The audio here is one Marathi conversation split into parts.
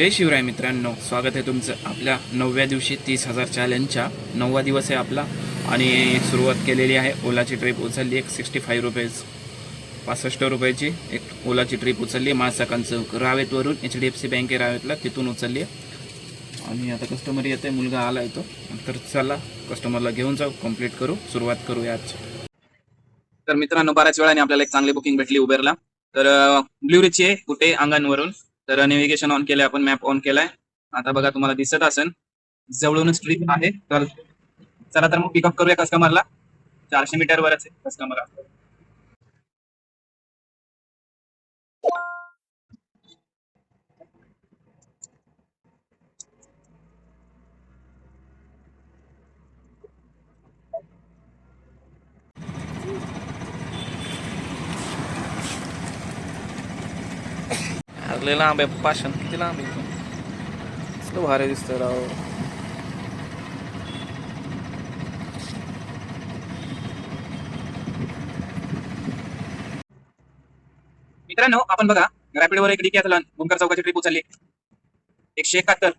जय शिवराय मित्रांनो स्वागत आहे तुमचं आपल्या नवव्या दिवशी तीस हजार चॅलेंजच्या नववा दिवस आहे आपला आणि सुरुवात केलेली आहे ओलाची ट्रिप उचलली एक सिक्स्टी फाईव्ह रुपीज पासष्ट रुपयाची एक ओलाची ट्रिप उचलली मासाकां रावेतवरून एच डी एफ सी बँके रावेतला तिथून उचलली. आणि आता कस्टमर येते मुलगा आला येतो तर चला कस्टमरला घेऊन जाऊ कंप्लीट करू सुरुवात करूया आज. तर मित्रांनो बऱ्याच वेळाने आपल्याला एक चांगली बुकिंग भेटली उबेरला. तर ब्ल्यू रिची आहे कुठे? अंगणवरून. तर नेव्हिगेशन ऑन केलंय आपण मॅप ऑन केलाय. आता बघा तुम्हाला दिसत असेल जवळूनच स्ट्रीप आहे. तर चला तर मग पिकअप करूया कस्टमरला चारशे मीटर वरच आहे कस्टमर लय लांब आहे पाषाण किती लांब आहे भारी दिसतंय राव. मित्रांनो आपण बघा रॅपिडोवर एक डिकॅथलॉन बुंकर चौकाची ट्रिप उचलली एकशे एकाहत्तर.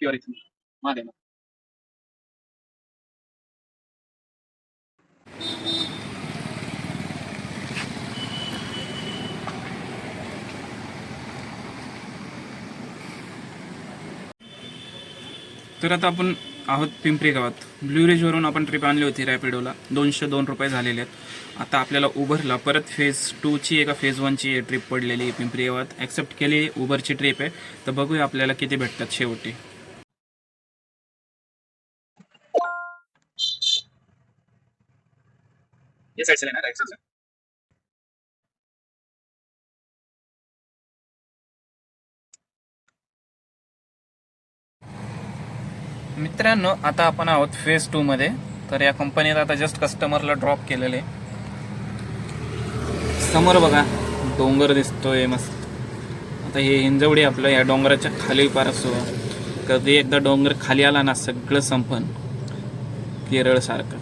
प्युअरिटी मागे तर आता आपण आहोत पिंपरी गावात. ब्ल्यू रिजवरून आपण ट्रिप आणली होती रॅपिडोला दोनशे दोन रुपये झालेले आहेत. आता आपल्याला उबरला परत फेज टूची एका फेज वनची ट्रिप पडलेली आहे पिंपरी गावात. ॲक्सेप्ट केली उबरची ट्रिप आहे. तर बघूया आपल्याला किती भेटतात शेवटी. ये साइड से लेना राइट साइड से मित्रांनो आता आपण आहोत फेज टू मध्ये. तर या कंपनीत आता जस्ट कस्टमरला ड्रॉप केलेले. समोर बघा डोंगर दिसतोय मस्त. आता हे हिंजवडी आपलं या डोंगराच्या खाली पार असो. कधी एकदा डोंगर खाली आला ना सगळं संपन. केरळ सारखं.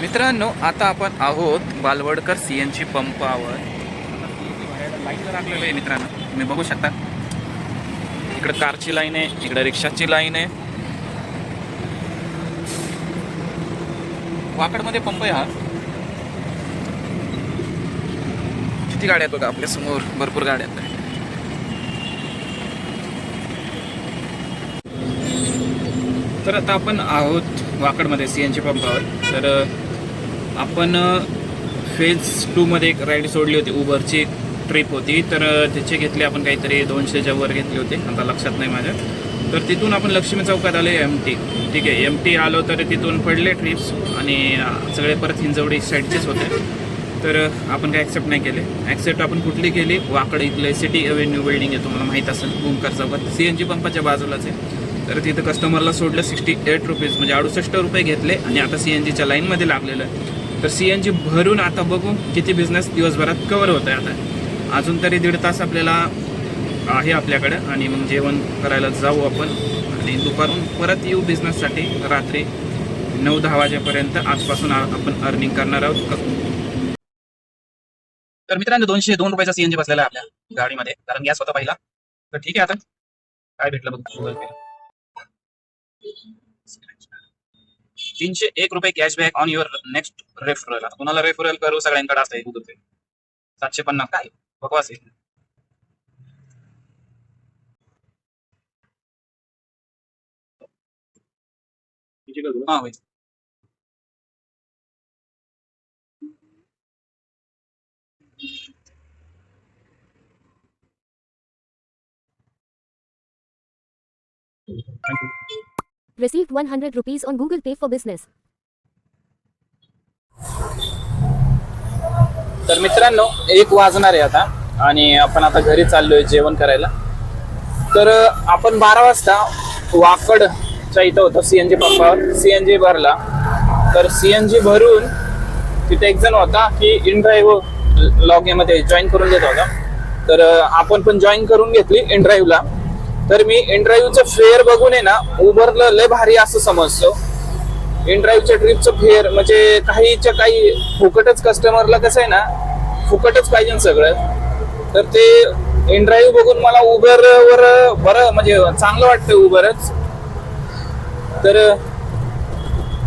मित्रांनो आता आपण आहोत बालवडकर सी एन जी पंपावर लागलेलं आहे मित्रांनो. तुम्ही बघू शकता. इकडे कारची लाईन आहे इकडे रिक्षाची लाईन आहे. वाकडमध्ये पंप आहे हा. किती गाड्या आहेत बघा आपल्यासमोर? भरपूर गाड्या आहेत. तर आता आपण आहोत वाकडमध्ये सी एन जी पंपावर. तर आपण फेज टूमध्ये एक राईड सोडली होती उबरची ट्रिप होती तर तिचे त्याचे घेतले आपण काहीतरी दोनशेच्या वर घेतले होते आता लक्षात नाही माझ्या. तर तिथून आपण लक्ष्मी चौकात आले एम टी ठीक आहे एम टी आलो तर तिथून पडले ट्रिप्स आणि सगळे परत हिंजवडी साईडचेच होते. तर आपण काय ॲक्सेप्ट नाही केले. ॲक्सेप्ट आपण कुठली केली? वाकड इथलं सिटी अवेन्यू बिल्डिंग आहे तुम्हाला माहीत असेल ओंकार चौकात. सी एन जी पंपाच्या बाजूलाच आहे. तर तिथं कस्टमरला सोडलं सिक्स्टी एट रुपीज म्हणजे अडुसष्ट रुपये घेतले आणि आता सी एन जीच्या लाईनमध्ये लागलेलं आहे. तर सी एन जी भरून आता बघू किती बिझनेस दिवसभरात कवर होत आहे आता. अजून तरी दीड तास आपल्याला आहे आपल्याकडं आणि मग जेवण करायला जाऊ आपण. आणि दुपारून परत येऊ बिझनेससाठी रात्री नऊ दहा वाजेपर्यंत आजपासून आपण अर्निंग करणार आहोत. तर मित्रांनो दोनशे दोन रुपयाचा सीएनजी बसलेला आहे आपल्या गाडीमध्ये. कारण गॅस होता पहिला. तर ठीक आहे आता. काय भेटलं बघ? Google Pay. तीनशे एक रुपये cashback on your next referral आता कुणाला रेफरल करू? सगळ्यांकडे असतं गुगल पे. सातशे पन्नास काय? बकवास आहे हा होईल Received 100 rupees on Google Pay for business. तर मित्रांनो एक वाजणार आहे आता आणि आपण आता घरी चाललोय जेवण करायला. तर आपण बारा वाजता वाकडच्या इथं होतं सीएनजी पंपावर. सीएनजी भरला. तर सीएनजी भरून तिथे एक जण होता की इन ड्राईव्ह लॉगमध्ये जॉईन करून देत होता. तर आपण पण जॉईन करून घेतली इन ड्राईव्हला तर मी इन ड्राईव्हचं फेअर बघून आहे ना उबरला लय भारी असं समजतो. इन ड्राईव्हच्या ट्रिपचं फेअर म्हणजे काहीच्या काही फुकटच कस्टमरला कसं आहे ना फुकटच पाहिजे सगळं. तर ते इन ड्राईव्ह बघून मला उबर वर बरं म्हणजे चांगलं वाटतं उबरच तर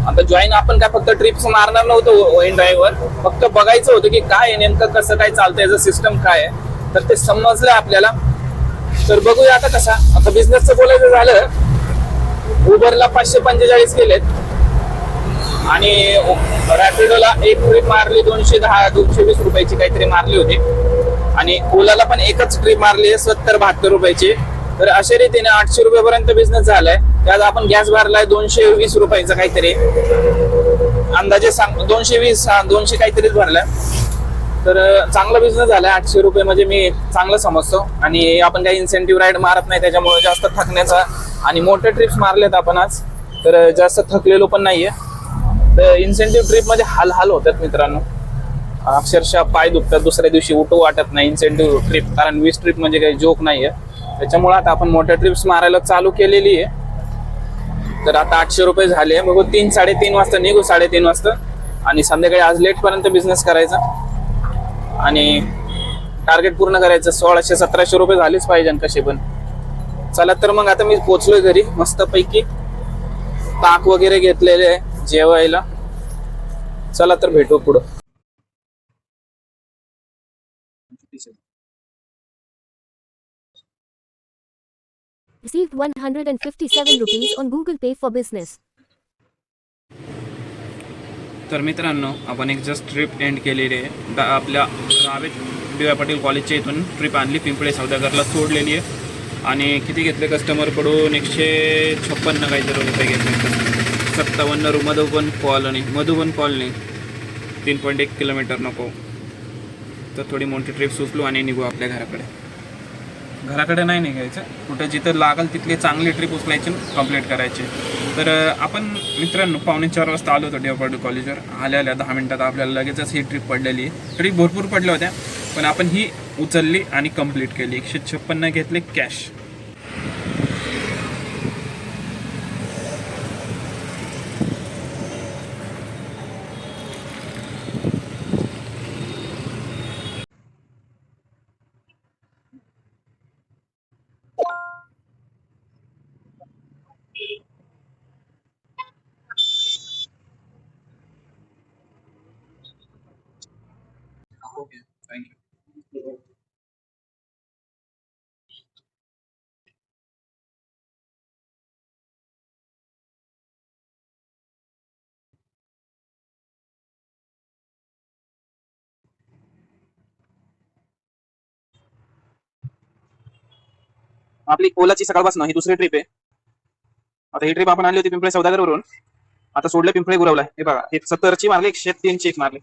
आता जॉईन आपण काय फक्त ट्रिप्स मारणार नव्हतं इन ड्राईव्हवर फक्त बघायचं होतं की काय नेमकं कसं काय चालतं याचं सिस्टम काय आहे. तर ते समजलं आपल्याला. तर बघूया आता कसा. आता बिझनेसचं बोलायचं झालं उबरला पाचशे पंचेचाळीस केलेत. आणि रॅपिडोला एक ट्रिप मारली दोनशे दहा दोनशे वीस रुपयाची काहीतरी मारली होती. आणि ओलाला पण एकच ट्रिप मारली आहे सत्तर बहात्तर रुपयाची. तर अशा रीतीने आठशे रुपयापर्यंत बिझनेस झालाय. त्यात आपण गॅस भरलाय दोनशे वीस रुपयाचा काहीतरी. अंदाजे सांग दोनशे वीस दोनशे काहीतरीच भरलाय. तर चांगला बिझनेस झालाय आठशे रुपये म्हणजे मी चांगलं समजतो. आणि आपण काही इन्सेंटिव्ह राईड मारत नाही त्याच्यामुळे जास्त थकण्याचा आणि मोठ्या ट्रिप्स मारल्यात आपण आज. तर जास्त थकलेलो पण नाहीये. तर इन्सेंटिव्ह ट्रिपमध्ये हाल हाल होतात मित्रांनो. अक्षरशः पाय दुखतात दुसऱ्या दिवशी उठू वाटत नाही इन्सेंटिव्ह ट्रिप कारण वीस ट्रिप म्हणजे काही जोक नाही आहे त्याच्यामुळे आता आपण मोठ्या ट्रिप्स मारायला चालू केलेली आहे. तर आता आठशे रुपये झाले बघू तीन साडेतीन वाजता निघू साडेतीन वाजता. आणि संध्याकाळी आज लेटपर्यंत बिझनेस करायचा. आणि टार्गेट पूर्ण करायचं. सोळाशे सतराशे रुपये झालेच पाहिजे कसे पण. चला तर मग आता मी पोचलोय घरी. मस्तपैकी ताक वगैरे घेतलेले आहे. जेवायला. चला तर भेटू पुढं. Received 157 rupees on Google Pay for business. तर मित्रांनो आपण एक जस्ट ट्रिप एंड केलेली आहे. दा- आपल्या रावेत डी वाय पाटील कॉलेजच्या इथून ट्रिप आणली. पिंपळे सौदागरला सोडलेली आहे. आणि किती घेतले कस्टमरकडून एकशे छप्पन्न काहीतरी रुपये घेतले. सत्तावन्न रु मधुबन कॉलनी मधुबन कॉलनी तीन पॉईंट एक किलोमीटर नको. तर थोडी मोठी ट्रिप सुचलो आणि निघू आपल्या घराकडे. घराकडे नाही निघायचं. कुठं जिथं लागल तिथली चांगली ट्रिप उचलायची कंप्लीट करायची. तर आपण मित्रांनो पावणे चार वाजता आलो होतो डेवपाडू कॉलेजवर आल्या आल्या दहा मिनटात आपल्याला लगेचच ही ट्रिप पडलेली. आहे ट्रिप भरपूर पडल्या होत्या पण आपण ही उचलली आणि कंप्लीट केली. एकशे छप्पन्न घेतले कॅश आपली ओलाची सकाळपासून ही दुसरी ट्रिप आहे. आता ही ट्रिप आपण आणली होती पिंपळे सौदागरवरून. आता सोडले पिंपळे गुरवला. हे बघा हे सत्तरची मारली एकशे तीनची एक मारली.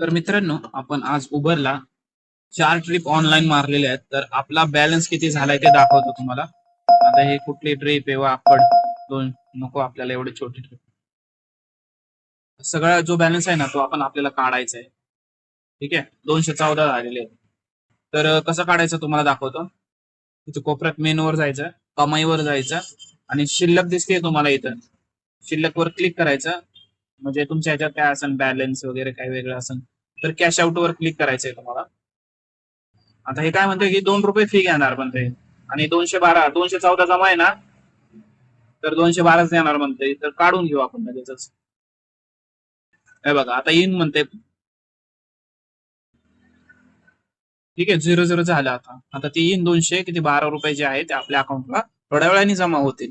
तर मित्रांनो आपण आज उबरला. चार ट्रिप ऑनलाईन मारलेल्या आहेत. तर आपला बॅलन्स किती झालाय ते दाखवतो तुम्हाला. आता हे कुठली ट्रिप आहे वापड दोन नको आपल्याला एवढी छोटी ट्रिप सगळा जो बॅलन्स आहे ना तो आपण आपल्याला काढायचा आहे. ठीक आहे? दोनशे चौदा झालेले आहेत. तर कसं काढायचं तुम्हाला दाखवतो. तिथे कोपऱ्यात मेनवर जायचं कमाईवर जायचं. आणि शिल्लक दिसते तुम्हाला इथं. शिल्लकवर क्लिक करायचं. म्हणजे तुमच्या ह्याच्यात काय असेल बॅलन्स वगैरे काय वेगळं असेल तर कॅश आउट वर क्लिक करायचंय तुम्हाला. आता हे काय म्हणतोय की दोन रुपये फी घेणार म्हणते आणि दोनशे बारा दोनशे चौदा जमा आहे ना तर दोनशे बाराच देणार म्हणते तर काढून घेऊ आपण लगेचच. हे बघा आता येईन म्हणते ठीक आहे झिरो झिरो झालं आता. आता तीन दोनशे किती बारा रुपये जे आहे ते आपल्या अकाउंटला थोड्या वेळाने जमा होतील.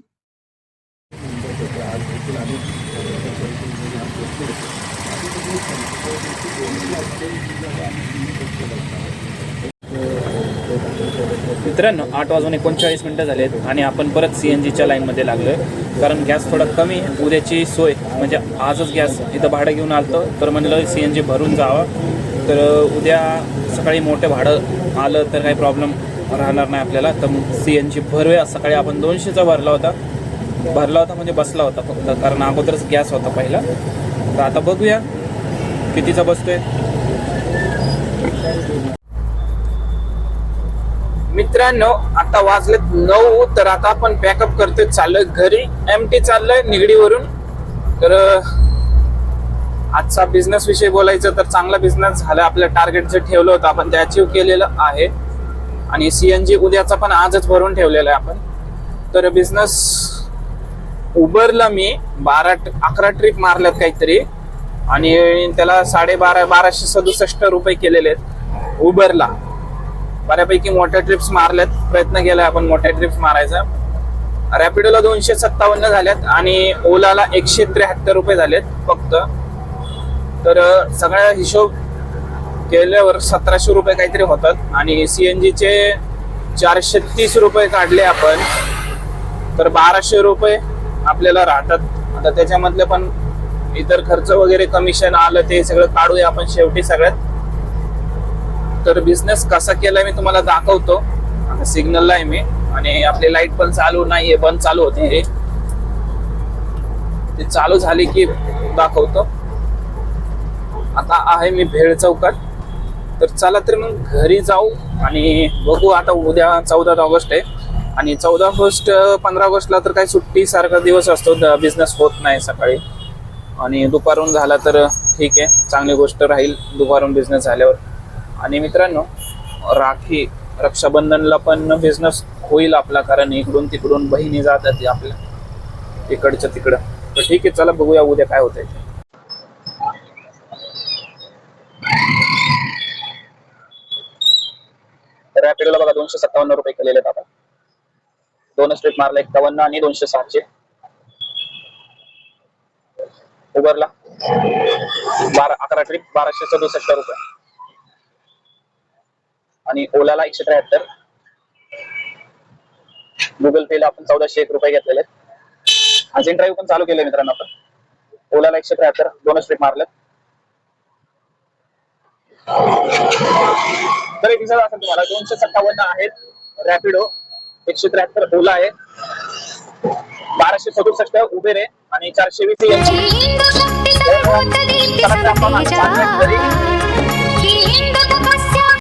मित्रांनो आठ वाजून एकोणचाळीस मिनटं झालेत आणि आपण परत सी एन जीच्या लाईनमध्ये लागलोय. कारण गॅस थोडा कमी आहे. उद्याची सोय म्हणजे आजच गॅस इथं भाडं घेऊन आलं तर म्हणलं सी एन जी भरून जावं. तर उद्या सकाळी मोठं भाडं आलं तर काही प्रॉब्लेम राहणार नाही आपल्याला. तर मग सी एन जी भरूया. सकाळी आपण दोनशेचा भरला होता. भरला होता म्हणजे बसला होता फक्त कारण अगोदरच गॅस होता पहिला. तर आता बघूया कितीचा बसतोय. मित्रांनो आता वाजलेत नऊ तर आता आपण पॅकअप करतोय. चाललोय घरी. एम टी चाललोय निगडीवरून. तर आजचा बिझनेस विषयी बोलायचं तर चांगला बिझनेस झाला. आपलं टार्गेट जे ठेवलं होतं आपण ते अचीव केलेलं आहे. आणि सीएनजी उद्याचा पण आजच भरून ठेवलेला आहे आपण. तर बिझनेस उबरला मी. बारा अकरा ट्रिप मारल्यात काहीतरी. आणि त्याला साडेबारा बाराशे सदुसष्ट रुपये केलेले आहेत. उबरला बऱ्यापैकी मोठ्या ट्रिप्स मारल्यात. प्रयत्न केला आपण मोठ्या ट्रिप्स मारायचा. रॅपिडोला दोनशे सत्तावन्न झाल्यात आणि ओलाला एकशे त्र्याहत्तर रुपये झालेत फक्त. तर सगळ्या हिशोब केल्यावर सतराशे रुपये काहीतरी होतात. आणि सी एन जीचे चारशे तीस रुपये काढले आपण तर बाराशे रुपये आपल्याला राहतात. आता त्याच्यामधले पण इतर खर्च वगैरे कमिशन आलं ते सगळं काढूया आपण शेवटी सगळ्यात. तर बिझनेस कसा केलाय मी तुम्हाला दाखवतो. सिग्नलला आहे मी. आणि आपली लाइट पण चालू नाहीये बंद चालू होते हे. ते चालू झाली की दाखवतो. आता आहे मी भेळ चौकात. तर चला तर मग घरी जाऊ आणि बघू आता उद्या चौदा ऑगस्ट आहे. आणि चौदा ऑगस्ट पंधरा ऑगस्टला तर काही सुट्टी सारखा दिवस असतो. बिझनेस होत नाही सकाळी. आणि दुपारून झाला तर ठीक आहे. चांगली गोष्ट राहील. दुपारून बिझनेस झाल्यावर. आणि मित्रांनो राखी रक्षाबंधनला पण बिझनेस होईल आपला कारण इकडून तिकडून बहिणी जातात आपल्या इकडच्या तिकडं. तर ठीक आहे चला बघूया उद्या काय होतंय. रॅपिडोला बघा दोनशे सत्तावन्न रुपये केलेले आहेत दोन स्ट्रीट मारला एक्कावन्न आणि दोनशे सहाशे. उबरला बारा अकरा ट्रिप बाराशे सदुसष्ट रुपये. आणि ओलाला एकशे त्र्याहत्तर. गुगल पेला आपण चौदाशे एक रुपये घेतलेले अजिन ड्राईव्ह पण चालू केले मित्रांनो आपण. ओलाला एकशे त्र्याहत्तर दोन स्ट्रीप मारले. तर एक दिवसात असेल तुम्हाला दोनशे सत्तावन्न आहेत रॅपिडो एकशे त्र्याहत्तर ओला आहे. बाराशे सदुसष्ट उबेर आहे आणि चारशे वीस